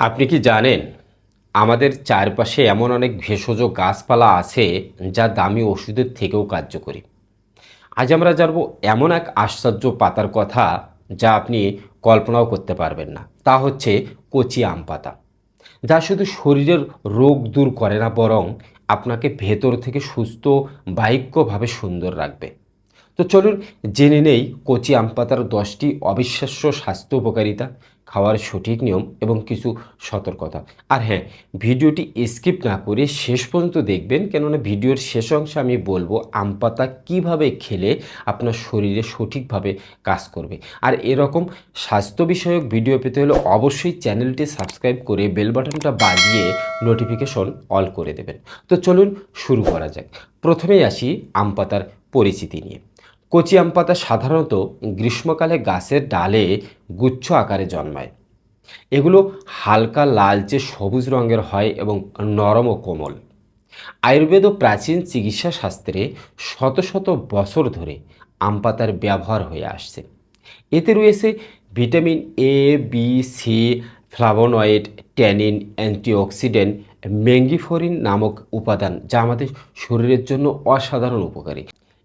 আপনি কি জানেন, আমাদের চারপাশে এমন অনেক ভেষজ গাছপালা আছে যা দামি ওষুধের থেকেও কার্যকরী। আজ আমরা জানব এমন এক আশ্চর্য পাতার কথা যা আপনি কল্পনাও করতে পারবেন না। তা হচ্ছে কচি আম পাতা। যা শুধু শরীরের রোগ দূর করে না, বরং আপনাকে ভেতর থেকে সুস্থ, বাহিক্যভাবে সুন্দর রাখবে। তো চলুন জেনে নেই কচি আম পাতার দশটি অবিশ্বাস্য স্বাস্থ্য উপকারিতা, খাওয়ার সঠিক নিয়ম এবং কিছু সতর্কতা। আর হ্যাঁ ভিডিওটি স্কিপ না করে শেষ পর্যন্ত দেখবেন, কেননা ভিডিওর শেষ অংশে আমি বলব আম পাতা কীভাবে খেলে আপনার শরীরে সঠিকভাবে কাজ করবে। আর এরকম স্বাস্থ্য বিষয়ক ভিডিও পেতে হলে অবশ্যই চ্যানেলটি সাবস্ক্রাইব করে বেল বাটনটা বাজিয়ে নোটিফিকেশন অল করে দেবেন। তো চলুন শুরু করা যাক। প্রথমেই আসি আম পাতার পরিচিতি নিয়ে। কচি আম পাতা সাধারণত গ্রীষ্মকালে গাছের ডালে গুচ্ছ আকারে জন্মায়। এগুলো হালকা লালচে সবুজ রঙের হয় এবং নরম ও কোমল। আয়ুর্বেদ ও প্রাচীন চিকিৎসা শাস্ত্রে শত শত বছর ধরে আম পাতার ব্যবহার হয়ে আসছে। এতে রয়েছে vitamin A B C flavonoid, tannin, antioxidant mangiferin নামক উপাদান যা আমাদের শরীরের জন্য অসাধারণ উপকারী।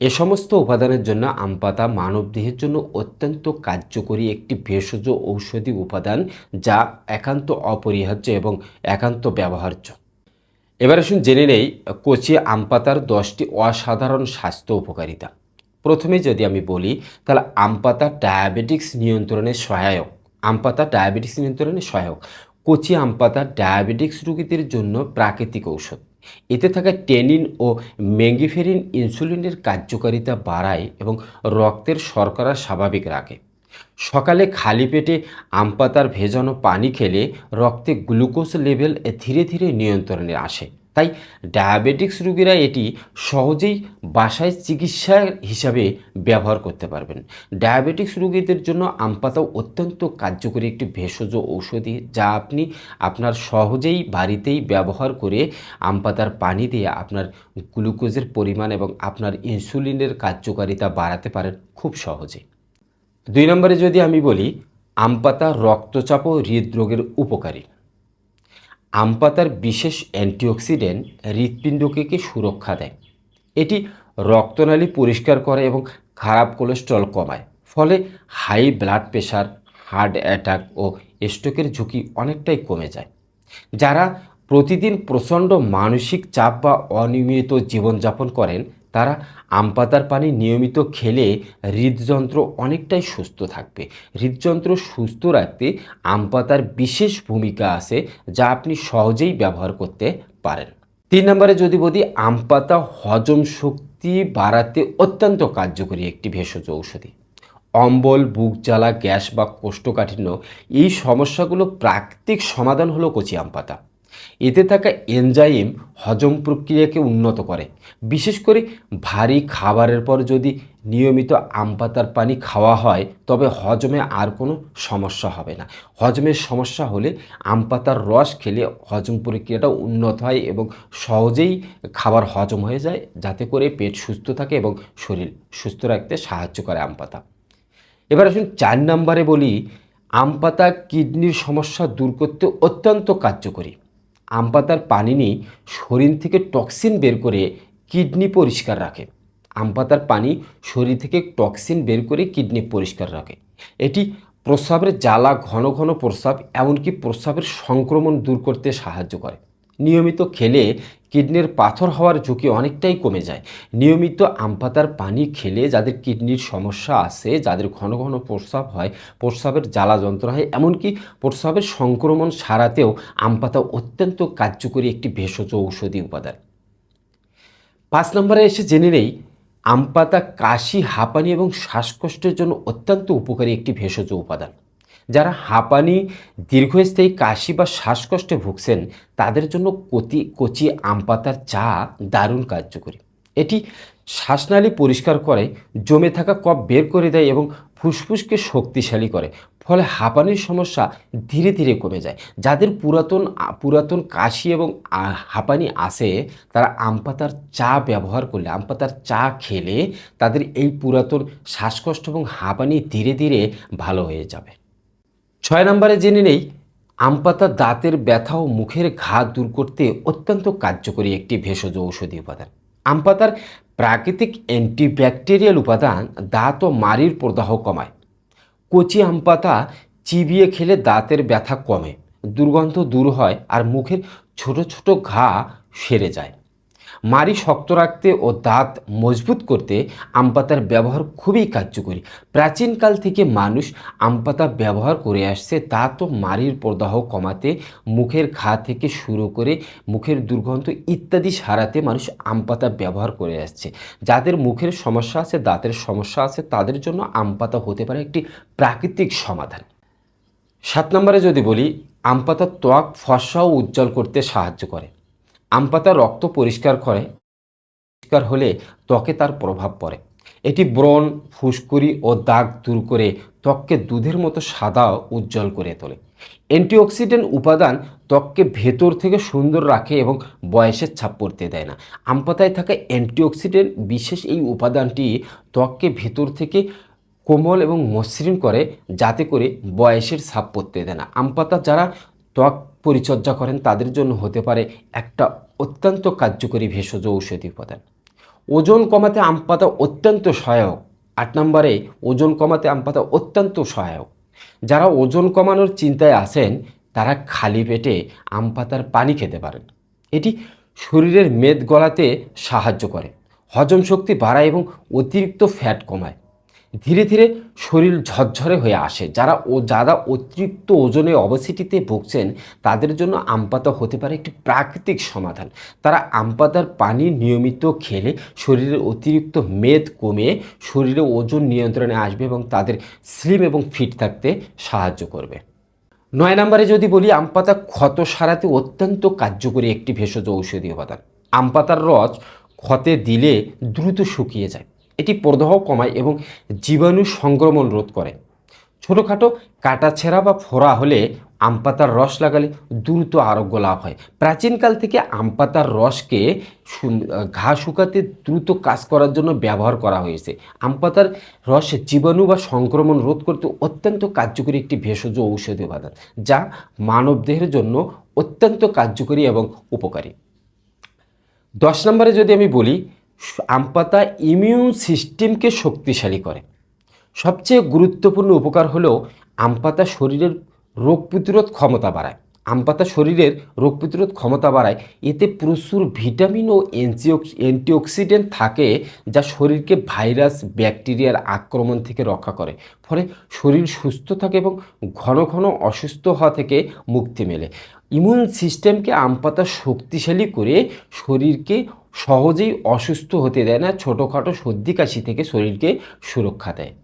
এ সমস্ত উপাদানের জন্য আম পাতা মানবদেহের জন্য অত্যন্ত কার্যকরী একটি ভেষজ ঔষধি উপাদান যা একান্ত অপরিহার্য এবং একান্ত ব্যবহার্য। এবার আসুন জেনে নেই, কচি আম পাতার দশটি অসাধারণ স্বাস্থ্য উপকারিতা। প্রথমে যদি আমি বলি, তাহলে আম পাতা ডায়াবেটিক্স নিয়ন্ত্রণে সহায়ক। আম পাতা ডায়াবেটিক্স নিয়ন্ত্রণে সহায়ক। কচি আম পাতা ডায়াবেটিক্স রোগীদের জন্য প্রাকৃতিক ঔষধ। এতে থাকা টেনিন ও ম্যাঙ্গিফেরিন ইনসুলিনের কার্যকারিতা বাড়ায় এবং রক্তের শর্করা স্বাভাবিক রাখে। সকালে খালি পেটে আমপাতার ভেজানো পানি খেলে রক্তে গ্লুকোজ লেভেল ধীরে ধীরে নিয়ন্ত্রণে আসে। তাই ডায়াবেটিক্স রোগীরা এটি সহজেই বাসায় চিকিৎসা হিসাবে ব্যবহার করতে পারবেন। ডায়াবেটিক্স রোগীদের জন্য আম পাতাও অত্যন্ত কার্যকরী একটি ভেষজ ঔষধি যা আপনি আপনার সহজেই বাড়িতেই ব্যবহার করে আম পাতার পানি দিয়ে আপনার গ্লুকোজের পরিমাণ এবং আপনার ইনসুলিনের কার্যকারিতা বাড়াতে পারেন খুব সহজে। দুই নম্বরে যদি আমি বলি, আম পাতা রক্তচাপ ও হৃদরোগের উপকারী। আম পাতার বিশেষ অ্যান্টিঅক্সিডেন্ট হৃৎপিণ্ডকে সুরক্ষা দেয়? এটি রক্তনালী পরিষ্কার করে এবং খারাপ কোলেস্ট্রল কমায়। ফলে high blood pressure heart attack ও স্ট্রোকের ঝুঁকি অনেকটাই কমে যায়। যারা প্রতিদিন প্রচণ্ড মানসিক চাপ বা অনিয়মিত জীবনযাপন করেন তারা আম পাতার পানি নিয়মিত খেলে হৃদযন্ত্র অনেকটাই সুস্থ থাকবে। হৃদযন্ত্র সুস্থ রাখতে আম পাতার বিশেষ ভূমিকা আছে যা আপনি সহজেই ব্যবহার করতে পারেন। তিন নম্বরে যদি বলি আম পাতা হজম শক্তি বাড়াতে অত্যন্ত কার্যকরী একটি ভেষজ ঔষধি। অম্বল বুক জ্বালা গ্যাস বা কোষ্ঠকাঠিন্য এই সমস্যাগুলো প্রাকৃতিক সমাধান হলো কচি আম পাতা এতে থাকা এনজাইম হজম প্রক্রিয়াকে উন্নত করে। বিশেষ করে ভারী খাবারের পর যদি নিয়মিত আম পাতার পানি খাওয়া হয়, তবে হজমে আর কোনো সমস্যা হবে না। হজমের সমস্যা হলে আম পাতার রস খেলে হজম প্রক্রিয়াটা উন্নত হয় এবং সহজেই খাবার হজম হয়ে যায়, যাতে করে পেট সুস্থ থাকে এবং শরীর সুস্থ রাখতে সাহায্য করে আম পাতা। এবার আসুন চার নম্বরে বলি, আম পাতা কিডনির সমস্যা দূর করতে অত্যন্ত কার্যকরী। আম পাতার পানি নিয়ে শরীর থেকে টক্সিন বের করে কিডনি পরিষ্কার রাখে। আম পাতার পানি শরীর থেকে টক্সিন বের করে কিডনি পরিষ্কার রাখে। এটি প্রস্রাবের জ্বালা, ঘন ঘন প্রস্রাব, এমনকি প্রস্রাবের সংক্রমণ দূর করতে সাহায্য করে। নিয়মিত খেলে কিডনির পাথর হওয়ার ঝুঁকি অনেকটাই কমে যায়। নিয়মিত আম, পাতার পানি খেলে যাদের কিডনির সমস্যা আছে, যাদের ঘন ঘন প্রস্রাব হয়, প্রস্রাবের জ্বালা যন্ত্রণা হয়, এমনকি প্রস্রাবের সংক্রমণ সারাতেও আম, পাতা অত্যন্ত কার্যকরী একটি ভেষজ ঔষধি উপাদান। পাঁচ নম্বরে এসে জেনে নেই, আম, পাতা, কাশি, হাঁপানি এবং শ্বাসকষ্টের জন্য অত্যন্ত উপকারী একটি ভেষজ উপাদান। যারা হাঁপানি, দীর্ঘস্থায়ী কাশি বা শ্বাসকষ্টে ভুগছেন, তাদের জন্য কতি, কচি আম পাতার চা দারুণ কার্যকরী। এটি শ্বাসনালী পরিষ্কার করে, জমে থাকা কফ বের করে দেয় এবং ফুসফুসকে শক্তিশালী করে। ফলে হাঁপানির সমস্যা ধীরে ধীরে কমে যায়। যাদের পুরাতন পুরাতন কাশি এবং হাঁপানি আসে তারা আম পাতার চা ব্যবহার করলে, আম পাতার চা খেলে তাদের এই পুরাতন শ্বাসকষ্ট এবং হাঁপানি ধীরে ধীরে ভালো হয়ে যাবে। ছয় নম্বরে জেনে নেই আম পাতা দাঁতের ব্যথা ও মুখের ঘা দূর করতে অত্যন্ত কার্যকরী একটি ভেষজ ঔষধি উপাদান। আম পাতার প্রাকৃতিক অ্যান্টিব্যাকটেরিয়াল উপাদান দাঁত ও মাড়ির প্রদাহ কমায়। কচি আম পাতা চিবিয়ে খেলে দাঁতের ব্যথা কমে, দুর্গন্ধ দূর হয় আর মুখের ছোট ছোট ঘা সেরে যায়। মাড়ি শক্ত রাখতে ও দাঁত মজবুত করতে আম পাতার ব্যবহার খুবই কার্যকরী। প্রাচীনকাল থেকে মানুষ আম পাতা ব্যবহার করে আসছে দাঁত ও মাড়ির প্রদাহ কমাতে, মুখের ঘা থেকে শুরু করে মুখের দুর্গন্ধ ইত্যাদি সারাতে মানুষ আম পাতা ব্যবহার করে আসছে। যাদের মুখের সমস্যা আছে, দাঁতের সমস্যা আছে, তাদের জন্য আম পাতা হতে পারে একটি প্রাকৃতিক সমাধান। সাত নম্বরে যদি বলি, আম পাতা ত্বক ফর্সা ও উজ্জ্বল করতে সাহায্য করে। আম পাতা রক্ত পরিষ্কার করে, পরিষ্কার হলে ত্বকে তার প্রভাব পড়ে। এটি ব্রণ, ফুসকুড়ি ও দাগ দূর করে ত্বককে দুধের মতো সাদা উজ্জ্বল করে তোলে। অ্যান্টিঅক্সিডেন্ট উপাদান ত্বককে ভেতর থেকে সুন্দর রাখে এবং বয়সের ছাপ পড়তে দেয় না। আম পাতায় থাকা অ্যান্টিঅক্সিডেন্ট বিশেষ এই উপাদানটি ত্বককে ভেতর থেকে কোমল এবং মসৃণ করে, যাতে করে বয়সের ছাপ পড়তে দেয় না। আম পাতা যারা ত্বক পরিচর্যা করেন, তাদের জন্য হতে পারে একটা অত্যন্ত কার্যকরী ভেষজ ঔষধি উপাদান। ওজন কমাতে আম পাতা অত্যন্ত সহায়ক। আট নম্বরে, ওজন কমাতে আম পাতা অত্যন্ত সহায়ক। যারা ওজন কমানোর চিন্তায় আছেন, তারা খালি পেটে আম পাতার পানি খেতে পারেন। এটি শরীরের মেদ গলাতে সাহায্য করে। হজম শক্তি বাড়ায় এবং অতিরিক্ত ফ্যাট কমায়। ধীরে ধীরে শরীর ঝরঝরে হয়ে আসে। যারা ও, যারা অতিরিক্ত ওজনে অবসিটিতে ভুগছেন, তাদের জন্য আম পাতা হতে পারে একটি প্রাকৃতিক সমাধান। তারা আম পাতার পানি নিয়মিত খেলে শরীরের অতিরিক্ত মেদ কমে, শরীরে ওজন নিয়ন্ত্রণে আসবে এবং তাদের স্লিম এবং ফিট থাকতে সাহায্য করবে। নয় নম্বরে যদি বলি আম পাতা ক্ষত সারাতে অত্যন্ত কার্যকরী একটি ভেষজ ঔষধি উপাদান। আম পাতার রস ক্ষতে দিলে দ্রুত শুকিয়ে যায়। এটি প্রদাহ কমায় এবং জীবাণু সংক্রমণ রোধ করে। ছোটোখাটো কাটাছেঁড়া বা ফোড়া হলে আম পাতার রস লাগালে দ্রুত আরোগ্য লাভ হয়। প্রাচীনকাল থেকে আম পাতার রসকে ঘা শুকাতে দ্রুত কাজ করার জন্য ব্যবহার করা হয়েছে। আম পাতার রস জীবাণু বা সংক্রমণ রোধ করতে অত্যন্ত কার্যকরী একটি ভেষজ ঔষধি উপাদান, যা মানবদেহের জন্য অত্যন্ত কার্যকরী এবং উপকারী। দশ নম্বরে যদি আমি বলি আম পাতা ইমিউন সিস্টেমকে শক্তিশালী করে। সবচেয়ে গুরুত্বপূর্ণ উপকার হলো আম পাতা শরীরের রোগ প্রতিরোধ ক্ষমতা বাড়ায়। আম পাতা শরীরের রোগ প্রতিরোধ ক্ষমতা বাড়ায়, এতে প্রচুর ভিটামিন ও অ্যান্টিঅক্সিডেন্ট থাকে যা শরীরকে ভাইরাস, ব্যাকটেরিয়ার আক্রমণ থেকে রক্ষা করে। ফলে শরীর সুস্থ থাকে এবং ঘন ঘন অসুস্থ হওয়া থেকে মুক্তি মেলে। ইমিউন সিস্টেমকে আম পাতা শক্তিশালী করে শরীরকে সহজেই অসুস্থ হতে দেয় না, ছোটোখাটো সর্দি কাশি থেকে শরীরকে সুরক্ষা দেয়।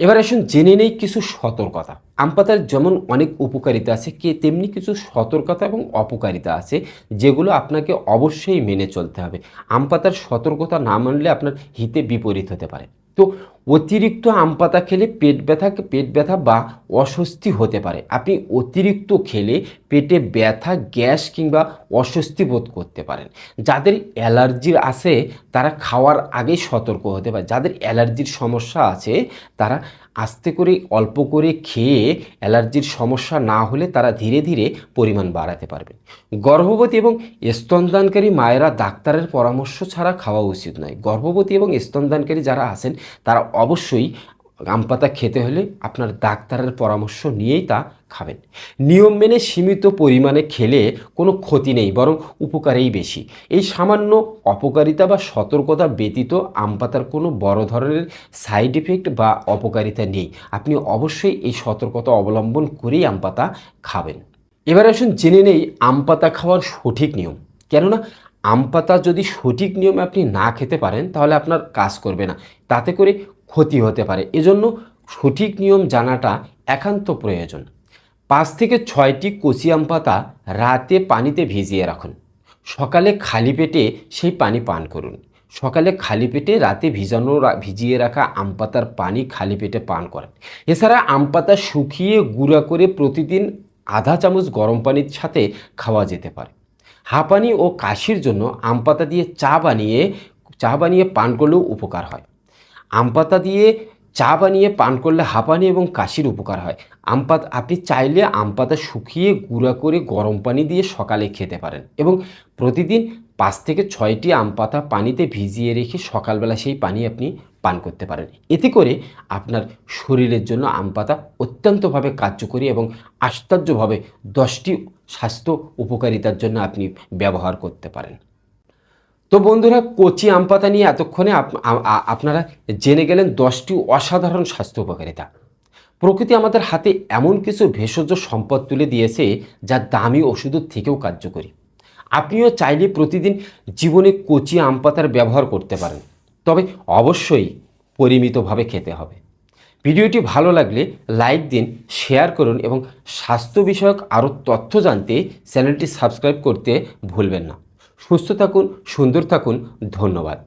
এবার আসুন জেনে নেই কিছু সতর্কতা। আম পাতার যেমন অনেক উপকারিতা আছে, কে তেমনি কিছু সতর্কতা এবং অপকারিতা আছে, যেগুলো আপনাকে অবশ্যই মেনে চলতে হবে। আম পাতার সতর্কতা না মানলে আপনার হিতে বিপরীত হতে পারে। তো অতিরিক্ত আম পাতা খেলে পেট ব্যথা পেট ব্যথা বা অস্বস্তি হতে পারে। আপনি অতিরিক্ত খেলে পেটে ব্যথা, গ্যাস কিংবা অস্বস্তি বোধ করতে পারেন। যাদের অ্যালার্জির আছে, তারা খাওয়ার আগে সতর্ক হতে পারে। যাদের অ্যালার্জির সমস্যা আছে, তারা আস্তে করে, অল্প করে খেয়ে অ্যালার্জির সমস্যা না হলে তারা ধীরে ধীরে পরিমাণ বাড়াতে পারবে। গর্ভবতী এবং স্তনদানকারী মায়েরা ডাক্তারের পরামর্শ ছাড়া খাওয়া উচিত নয়। গর্ভবতী এবং স্তনদানকারী যারা আছেন, তারা অবশ্যই আম পাতা খেতে হলে আপনার ডাক্তারের পরামর্শ নিয়েই তা খাবেন। নিয়ম মেনে সীমিত পরিমাণে খেলে কোনো ক্ষতি নেই, বরং উপকারেই বেশি। এই সামান্য অপকারিতা বা সতর্কতা ব্যতীত আম পাতার কোনো বড় ধরনের সাইড এফেক্ট বা অপকারিতা নেই। আপনি অবশ্যই এই সতর্কতা অবলম্বন করেই আম পাতা খাবেন। এবার আসুন জেনে নেই আম পাতা খাওয়ার সঠিক নিয়ম। কেননা, আম পাতা যদি সঠিক নিয়মে আপনি না খেতে পারেন, তাহলে আপনার কাজ করবে না। তাতে করে ক্ষতি হতে পারে। এজন্য সঠিক নিয়ম জানাটা একান্ত প্রয়োজন। পাঁচ থেকে ছয়টি কচি আম পাতা রাতে পানিতে ভিজিয়ে রাখুন। সকালে খালি পেটে সেই পানি পান করুন। সকালে খালি পেটে রাতে ভিজানো ভিজিয়ে রাখা আম পাতার পানি খালি পেটে পান করেন। এছাড়া আম পাতা শুকিয়ে গুঁড়া করে প্রতিদিন আধা চামচ গরম পানির সাথে খাওয়া যেতে পারে। হাঁপানি ও কাশির জন্য আম পাতা দিয়ে চা বানিয়ে চা বানিয়ে পান করলেও উপকার হয়। আম পাতা দিয়ে চা বানিয়ে, পান করলে হাঁপানি এবং কাশির উপকার হয়। আম পাতা আপনি চাইলে আম পাতা শুকিয়ে গুঁড়া করে গরম পানি দিয়ে সকালে খেতে পারেন এবং প্রতিদিন পাঁচ থেকে ছয়টি আম পাতা পানিতে ভিজিয়ে রেখে সকালবেলা সেই পানি আপনি পান করতে পারেন। এতে করে আপনার শরীরের জন্য আম পাতা অত্যন্তভাবে কার্যকরী এবং আশ্চর্যভাবে দশটি স্বাস্থ্য উপকারিতার জন্য আপনি ব্যবহার করতে পারেন। তো বন্ধুরা, কচি আম পাতা নিয়ে এতক্ষণে আপনারা জেনে গেলেন দশটি অসাধারণ স্বাস্থ্য উপকারিতা। প্রকৃতি আমাদের হাতে এমন কিছু ভেষজ সম্পদ তুলে দিয়েছে যা দামি ওষুধের থেকেও কার্যকরী। আপনিও চাইলে প্রতিদিন জীবনে কচি আম পাতার ব্যবহার করতে পারেন। তবে অবশ্যই পরিমিতভাবে খেতে হবে। ভিডিওটি ভালো লাগলে লাইক দিন, শেয়ার করুন এবং স্বাস্থ্য বিষয়ক আরও তথ্য জানতে চ্যানেলটি সাবস্ক্রাইব করতে ভুলবেন না। সুস্থ থাকুন সুন্দর থাকুন ধন্যবাদ।